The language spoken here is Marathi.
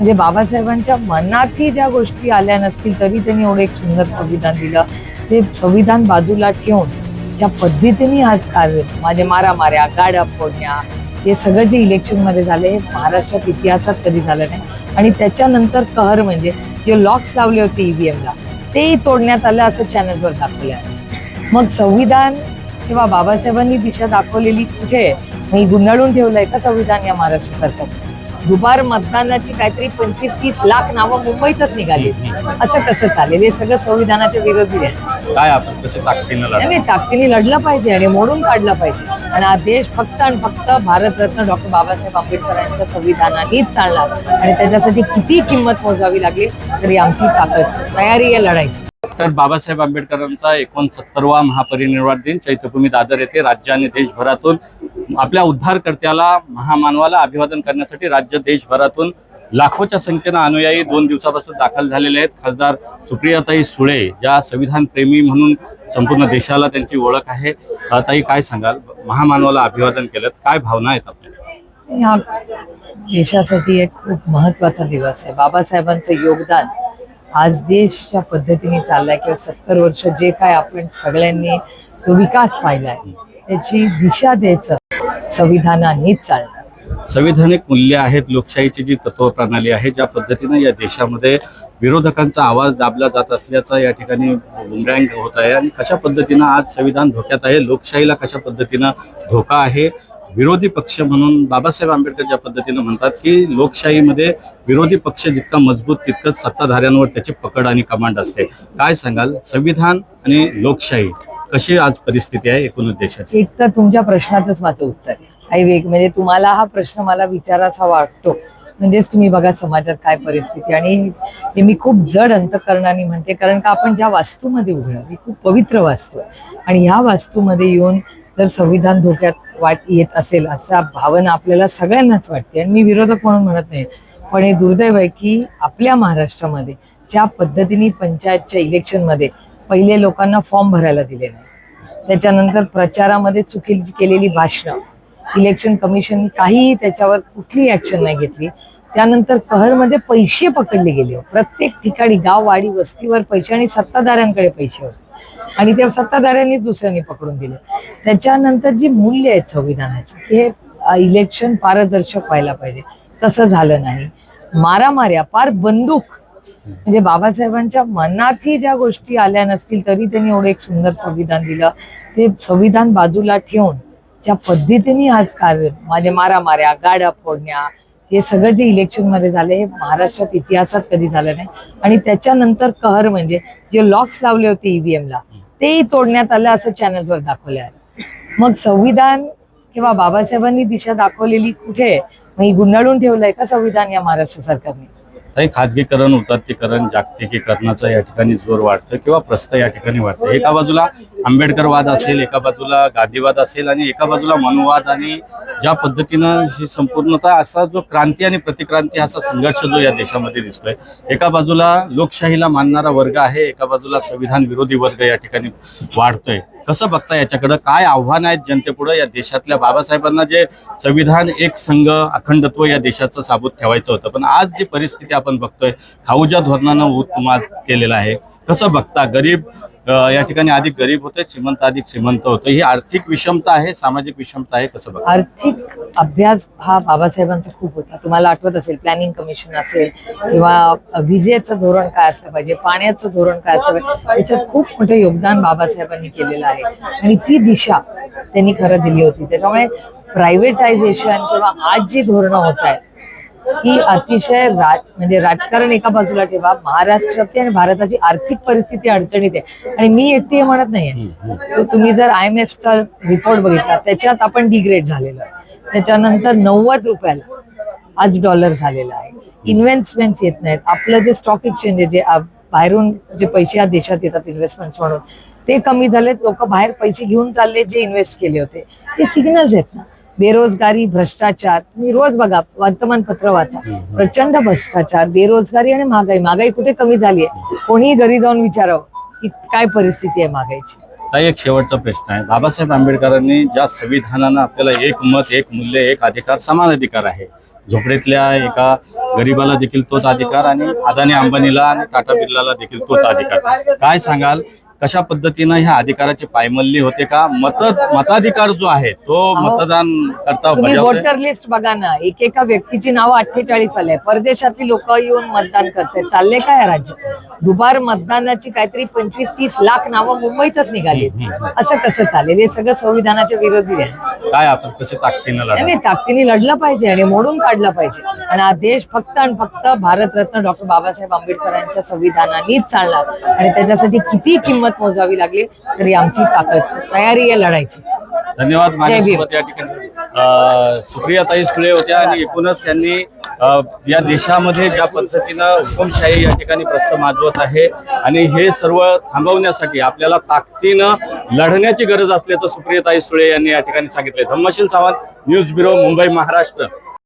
म्हणजे बाबासाहेबांच्या मनातही ज्या गोष्टी आल्या नसतील तरी त्यांनी एवढं एक सुंदर संविधान दिलं. ते संविधान बाजूला ठेवून ज्या पद्धतीने आज कार्य माझे मारामाऱ्या गाड्या फोडण्या हे सगळं जे इलेक्शनमध्ये झालं हे महाराष्ट्रात इतिहासात कधी झालं नाही. आणि त्याच्यानंतर कहर म्हणजे जे लॉक्स लावले होते ईव्हीएमला तेही तोडण्यात आलं असं चॅनलवर दाखवलं आहे. मग संविधान किंवा बाबासाहेबांनी दिशा दाखवलेली कुठे? मी गुंडाळून ठेवलंय का संविधान या महाराष्ट्र सरकार दुपार मतदानाची काहीतरी पंचवीस तीस लाख नावं मुंबईतच निघाली. असं कसं चालेल? हे सगळं संविधानाच्या विरोधी आहे काय आपण कसे ताकदीनं नाही, लढा नाही ताकदीने लढलं पाहिजे आणि मोडून काढलं पाहिजे. आणि हा देश फक्त आणि फक्त भारतरत्न डॉक्टर बाबासाहेब आंबेडकरांच्या संविधानानेच चालणार. आणि त्याच्यासाठी किती किंमत मोजावी लागली तरी आमची ताकद तयारी आहे लढायची. डॉक्टर बाबासाहेब आंबेडकरांचा एकोणसत्तरवा महापरिनिर्वाण दिन चैत्यभूमी दादर येथे राज्य आणि देशभरातून आपल्या उद्धारकर्त्याला महामानवाला अभिवादन करण्यासाठी राज्य देशभरातून लाखोच्या संख्येनं अनुयायी दोन दिवसापासून दाखल झालेले आहेत. खासदार सुप्रियाताई सुळे ज्या संविधान प्रेमी म्हणून संपूर्ण देशाला त्यांची ओळख आहे. ताई काय सांगाल? महामानवाला अभिवादन केलं काय भावना आहेत आपल्या देशासाठी एक खूप महत्त्वाचा दिवस आहे. बाबासाहेबांचं योगदान आज देश ज्या पद्धतीने चाललाय किंवा सत्तर वर्ष जे काय आपण सगळ्यांनी तो विकास पाहिलाय त्याची दिशा द्यायचं संविधानानेच चालणार. संविधानिक मूल्य आहेत लोकशाहीची जी तत्व प्रणाली आहे ज्या पद्धतीनं या देशामध्ये विरोधकांचा आवाज दाबला जात असल्याचा या ठिकाणी बुमरँग होत आहे. आणि कशा पद्धतीनं आज संविधान धोक्यात आहे लोकशाहीला कशा पद्धतीनं धोका आहे विरोधी पक्ष म्हणून बाबासाहेब आंबेडकर ज्या पद्धतीनं म्हणतात की लोकशाहीमध्ये विरोधी पक्ष जितका मजबूत तितकंच सत्ताधाऱ्यांवर त्याची पकड आणि कमांड असते. काय सांगाल? संविधान आणि लोकशाही कशी आज परिस्थिती आहे एकूणच देशाची एक तर तुमच्या प्रश्नातच माझं उत्तर आहे. काही वेग म्हणजे तुम्हाला हा प्रश्न मला विचाराचा वाटतो. म्हणजेच तुम्ही बघा समाजात काय परिस्थिती आणि हे मी खूप जड अंतकरणाने म्हणते कारण का आपण ज्या वास्तूमध्ये उभे आहोत ही खूप पवित्र वास्तू आहे. आणि ह्या वास्तूमध्ये येऊन जर संविधान धोक्यात वाट येत असेल असा भावना आपल्याला सगळ्यांनाच वाटते. आणि मी विरोधक म्हणून म्हणत नाही. पण हे दुर्दैव आहे की आपल्या महाराष्ट्रामध्ये ज्या पद्धतीने पंचायतच्या इलेक्शनमध्ये पहिले लोकांना फॉर्म भरायला दिले नाही त्याच्यानंतर प्रचारामध्ये चुकीची केलेली भाषणं इलेक्शन कमिशन काहीही त्याच्यावर कुठली ऍक्शन नाही घेतली. त्यानंतर कहरमध्ये पैसे पकडले गेले हो. प्रत्येक ठिकाणी गाव वाडी वस्तीवर पैसे आणि सत्ताधाऱ्यांकडे पैसे होते. आणि त्या सत्ताधाऱ्यांनी दुसऱ्यांनी पकडून दिले. त्याच्यानंतर जी मूल्य आहेत संविधानाची हे इलेक्शन पारदर्शक व्हायला पाहिजे. तसं झालं नाही. मारामाऱ्या पार बंदूक. म्हणजे बाबासाहेबांच्या मनातही ज्या गोष्टी आल्या नसतील तरी त्यांनी एवढं एक सुंदर संविधान दिलं. ते संविधान बाजूला ठेवून ज्या पद्धतीने आज कार्य माझे म्हणजे मारामाऱ्या गाड्या फोडण्या हे सगळं जे इलेक्शनमध्ये झालं हे महाराष्ट्रात इतिहासात कधी झालं नाही. आणि त्याच्यानंतर कहर म्हणजे जे लॉक्स लावले होते ईव्हीएमला तेही तोडण्यात आलं असं चॅनलवर दाखवलं आहे मग संविधान किंवा बाबासाहेबांनी दिशा दाखवलेली कुठे? मग ही गुंडाळून ठेवलंय का संविधान या महाराष्ट्र सरकारने? काही खाजगीकरण उदात्तीकरण जागतिकीकरणाचा या ठिकाणी जोर वाढतोय किंवा प्रस्त या ठिकाणी वाढतोय. एका बाजूला आंबेडकरवाद असेल एका बाजूला गांधीवाद असेल आणि एका बाजूला मनुवाद आणि ज्या पद्धतीनं ही संपूर्णतः असा जो क्रांती आणि प्रतिक्रांती असा संघर्ष जो या देशामध्ये दिसतोय एका बाजूला लोकशाहीला मानणारा वर्ग आहे एका बाजूला संविधान विरोधी वर्ग या ठिकाणी वाढतोय. कसं बघता याच्याकडे? काय आव्हान आहेत जनतेपुढे? या देशातल्या बाबासाहेबांना जे संविधान एक संघ अखंडत्व या देशाचं साबूत ठेवायचं होतं. पण आज जी परिस्थिती आपण बघतोय खाऊजा धोरणानं उत्तमाज केलेला आहे. कसं बघता? गरीब या ठिकाणी अधिक गरीब होते श्रीमंत अधिक श्रीमंत होते ही आर्थिक विषमता आहे सामाजिक विषमता आहे कसं आर्थिक अभ्यास हा बाबासाहेबांचा खूप होता. तुम्हाला आठवत असेल प्लॅनिंग कमिशन असेल किंवा विजेचं धोरण काय असलं पाहिजे पाण्याचं धोरण काय असलं पाहिजे त्याच्यात खूप मोठं योगदान बाबासाहेबांनी केलेलं आहे. आणि ती दिशा त्यांनी खरं दिली होती. त्याच्यामुळे प्रायव्हेटायझेशन किंवा आज जी धोरणं होत आहेत ही अतिशय राज म्हणजे राजकारण एका बाजूला ठेवा महाराष्ट्राची आणि भारताची आर्थिक परिस्थिती अडचणीत आहे. आणि मी एकटी हे म्हणत नाहीये. तुम्ही जर आय एम चा रिपोर्ट बघितला त्याच्यात आपण डिग्रेड झालेलो त्याच्यानंतर नव्वद रुपयाला आज डॉलर झालेला आहे. इन्व्हेस्टमेंट येत नाहीत. आपलं जे स्टॉक एक्सचेंज आहे जे बाहेरून जे पैसे या देशात येतात इन्व्हेस्टमेंट म्हणून ते कमी झालेत. लोक बाहेर पैसे घेऊन चालले जे इन्व्हेस्ट केले होते. ते सिग्नल्स आहेत ना. बेरोजगारी भ्रष्टाचार तुम्ही रोज बघा वर्तमानपत्र वाचा. प्रचंड भ्रष्टाचार बेरोजगारी आणि महागाई. महागाई कुठे कमी झाली आहे? कोणीही घरी जाऊन विचारावं की काय परिस्थिती आहे महागाईची. काही एक शेवटचा प्रश्न आहे. बाबासाहेब आंबेडकरांनी ज्या संविधानानं आपल्याला एक मत एक मूल्य एक अधिकार समान अधिकार आहे. झोपडीतल्या एका गरीबाला देखील तोच अधिकार आणि अदानी अंबानीला आणि टाटा बिर्लाला देखील तोच अधिकार. काय सांगाल? कशा पद्धतीनं ह्या अधिकाराची पायमल्ली होते का? मत मताधिकार जो आहे तो मतदान करता तुम्ही? वोटर लिस्ट बघा ना. एक एका व्यक्तीची नावं अठ्ठेचाळीस आले. परदेशातली लोक येऊन मतदान करतायत चालले काय या राज्यात? दुबार मतदानाची काहीतरी पंचवीस तीस लाख नावं मुंबईतच निघाली. असं कसं चालेल? हे सगळं संविधानाच्या विरोधी आहे. काय आपण कसे ताकदीनं लढा नाही ताकदीने लढलं पाहिजे आणि मोडून काढलं पाहिजे. आणि हा देश फक्त आणि फक्त भारतरत्न डॉक्टर बाबासाहेब आंबेडकरांच्या संविधानानेच चालणार. आणि त्याच्यासाठी किती किंमत मोजावी लागली तरी आमची ताकद तयारी आहे लढायची. धन्यवाद माझ्यासोबत या ठिकाणी. अं, सुप्रियाताई सुळे होत्या आणि एकूणच त्यांनी या देशामध्ये ज्या पद्धतीनं हुकुमशाही या ठिकाणी प्रस्थ माजवत आहे आणि हे सर्व थांबवण्यासाठी आपल्याला ताकदीनं लढण्याची गरज असल्याचं सुप्रियताई सुळे यांनी या ठिकाणी सांगितले धम्मशील सावंत न्यूज ब्युरो मुंबई महाराष्ट्र.